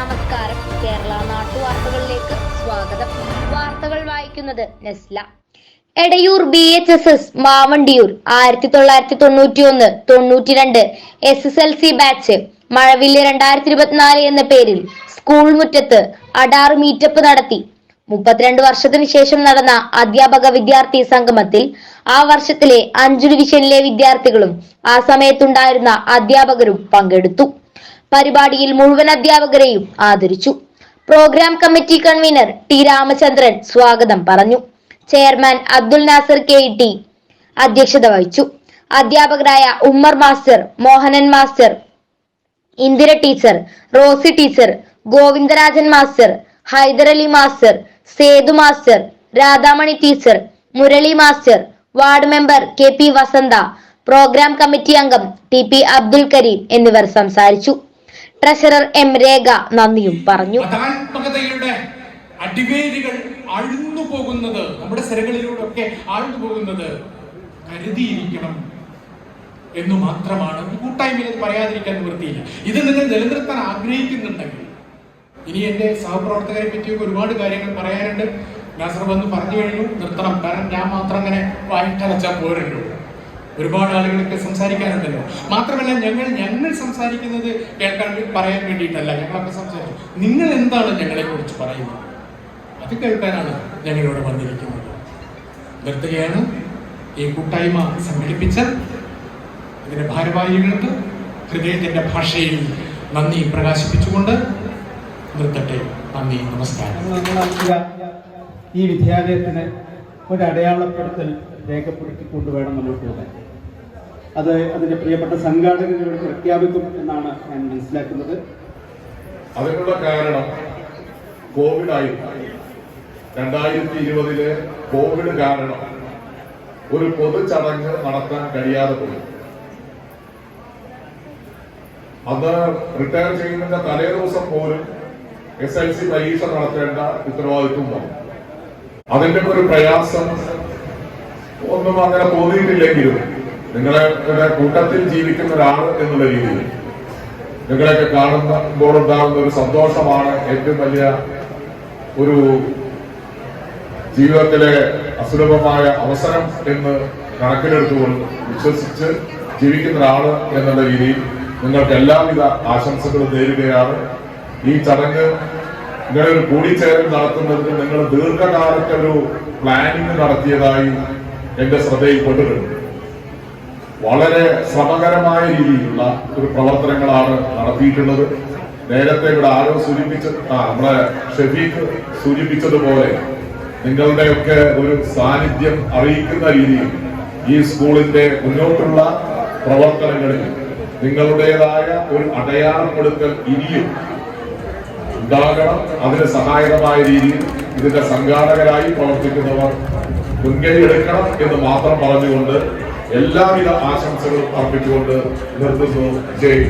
നമസ്കാരം. കേരള നാട്ടുവാർത്തകളിലേക്ക് സ്വാഗതം. വാർത്തകൾ വായിക്കുന്നത് Nesla. Edayur B H S S Mavandiyur ആയിരത്തി തൊള്ളായിരത്തി തൊണ്ണൂറ്റി ഒന്ന് തൊണ്ണൂറ്റി രണ്ട് S S L C batch Mazhavillu രണ്ടായിരത്തി ഇരുപത്തിനാല് എന്ന പേരിൽ സ്കൂൾ മുറ്റത്ത് അടാർ മീറ്റപ്പ് നടത്തി. മുപ്പത്തിരണ്ട് വർഷത്തിനു ശേഷം നടന്ന അധ്യാപക വിദ്യാർത്ഥി സംഗമത്തിൽ ആ വർഷത്തിലെ അഞ്ചു ഡിവിഷനിലെ വിദ്യാർത്ഥികളും ആ സമയത്തുണ്ടായിരുന്ന അധ്യാപകരും പങ്കെടുത്തു. പരിപാടിയിൽ മുഴുവൻ അധ്യാപകരെയും ആദരിച്ചു. Programme committee convener T Ramachandran സ്വാഗതം പറഞ്ഞു. Chairman Abdul Nasar K T അധ്യക്ഷത വഹിച്ചു. അധ്യാപകരായ Ummer master Mohanan master Indira teacher Rosy teacher Govindarajan master Hyderali master Sethu master Radhamani teacher Murali master ward member K P Vasantha programme committee അംഗം T P Abdul Kareem എന്നിവർ സംസാരിച്ചു. Treasurer M രേഖ നന്ദിയും പറഞ്ഞു. അടിവേരുകൾ അഴുന്നു പോകുന്നത് നമ്മുടെ സ്ഥലങ്ങളിലൂടെ ഒക്കെ ആഴ്ന്നു പോകുന്നത് കരുതിയിരിക്കണം എന്ന് മാത്രമാണ്. കൂട്ടായ്മയിൽ പറയാതിരിക്കാൻ നിവൃത്തിയില്ല. ഇത് നിങ്ങൾ നിലനിർത്താൻ ആഗ്രഹിക്കുന്നുണ്ടെങ്കിൽ ഇനി എന്റെ സഹപ്രവർത്തകരെ പറ്റിയൊക്കെ ഒരുപാട് കാര്യങ്ങൾ പറയാനുണ്ട്. നാസർ വന്ന് പറഞ്ഞു കഴിഞ്ഞു. നിർത്തണം. കാരണം ഞാൻ മാത്രം അങ്ങനെ വായിട്ടലച്ചാൽ പോരല്ലോ. ഒരുപാട് ആളുകൾക്ക് സംസാരിക്കാനുണ്ടല്ലോ. മാത്രമല്ല ഞങ്ങൾ ഞങ്ങൾ സംസാരിക്കുന്നത് കേൾക്കാൻ പറയാൻ വേണ്ടിയിട്ടല്ല ഞങ്ങളൊക്കെ സംസാരിച്ചു. നിങ്ങൾ എന്താണ് ഞങ്ങളെ കുറിച്ച് പറയുന്നത്? അത് കേൾക്കാനാണ് ഞങ്ങളിവിടെ വന്നിരിക്കുന്നത്. നിർത്തുകയാണ് ഈ കൂട്ടായ്മ സംഘടിപ്പിച്ച ഇതിന്റെ ഭാരവാഹികൾക്ക് ഹൃദയത്തിന്റെ ഭാഷയിൽ നന്ദി പ്രകാശിപ്പിച്ചുകൊണ്ട് നിർത്തട്ടെ. നന്ദി നമസ്കാരം. ഈ വിദ്യാലയത്തിന് ഒരു അടയാളപ്പെടുത്തൽ രേഖപ്പെടുത്തിക്കൊണ്ട് വേണം നമ്മൾ പോകാൻ. അത് അതിന്റെ പ്രിയപ്പെട്ട സംഘാടകരോട് പ്രഖ്യാപിക്കും എന്നാണ് ഞാൻ മനസ്സിലാക്കുന്നത്. അതിനുള്ള കാരണം കോവിഡ് ആയി. രണ്ടായിരത്തി ഇരുപതിലെ കോവിഡ് കാരണം ഒരു പൊതു ചടങ്ങ് നടത്താൻ കഴിയാതെ പോയി. അന്ന് റിട്ടയർ ചെയ്യുന്ന തലേ ദിവസം പോലും എസ് എൽ സി പരീക്ഷ നടത്തേണ്ട ഉത്തരവാദിത്വം വന്നു. അതിന്റെ ഒരു പ്രയാസം ഒന്നും അങ്ങനെ തോന്നിയിട്ടില്ലെങ്കിലും നിങ്ങളുടെ കൂട്ടത്തിൽ ജീവിക്കുന്ന ഒരാൾ എന്നുള്ള രീതിയിൽ നിങ്ങളെയൊക്കെ കാണുമ്പോൾ ഉണ്ടാകുന്ന ഒരു സന്തോഷമാണ് ഏറ്റവും വലിയ ഒരു ജീവിതത്തിലെ അസുലഭമായ അവസരം എന്ന് കണക്കിലെടുത്തുകൊണ്ട് വിശ്വസിച്ച് ജീവിക്കുന്ന ഒരാൾ എന്നുള്ള രീതിയിൽ നിങ്ങൾക്ക് എല്ലാവിധ ആശംസകളും നേരുകയാണ്. ഈ ചടങ്ങ് ഇങ്ങനെ ഒരു കൂടിച്ചേരൽ നടത്തുന്നതിന് നിങ്ങൾ ദീർഘകാലത്തെ ഒരു പ്ലാനിങ് നടത്തിയതായി എന്റെ ശ്രദ്ധയിൽപ്പെട്ടിട്ടുണ്ട് വളരെ ശ്രമകരമായ രീതിയിലുള്ള ഒരു പ്രവർത്തനങ്ങളാണ് നടത്തിയിട്ടുള്ളത്. നേരത്തെ ഇവിടെ ആരോ സൂചിപ്പിച്ച നമ്മളെ ഷെഫീഖ് സൂചിപ്പിച്ചതുപോലെ നിങ്ങളുടെയൊക്കെ ഒരു സാന്നിധ്യം അറിയിക്കുന്ന രീതിയിൽ ഈ സ്കൂളിന്റെ മുന്നോട്ടുള്ള പ്രവർത്തനങ്ങളിൽ നിങ്ങളുടേതായ ഒരു അടയാളപ്പെടുത്തൽ ഇനിയും ഉണ്ടാകണം. അതിന് സഹായകമായ രീതിയിൽ ഇതിന്റെ സംഘാടകരായി പ്രവർത്തിക്കുന്നവർ മുൻകൈ എടുക്കണം എന്ന് മാത്രം പറഞ്ഞുകൊണ്ട് എല്ലാവിധ ആശംസകളും അർപ്പിച്ചുകൊണ്ട് നിർത്തുന്നു. ജയ്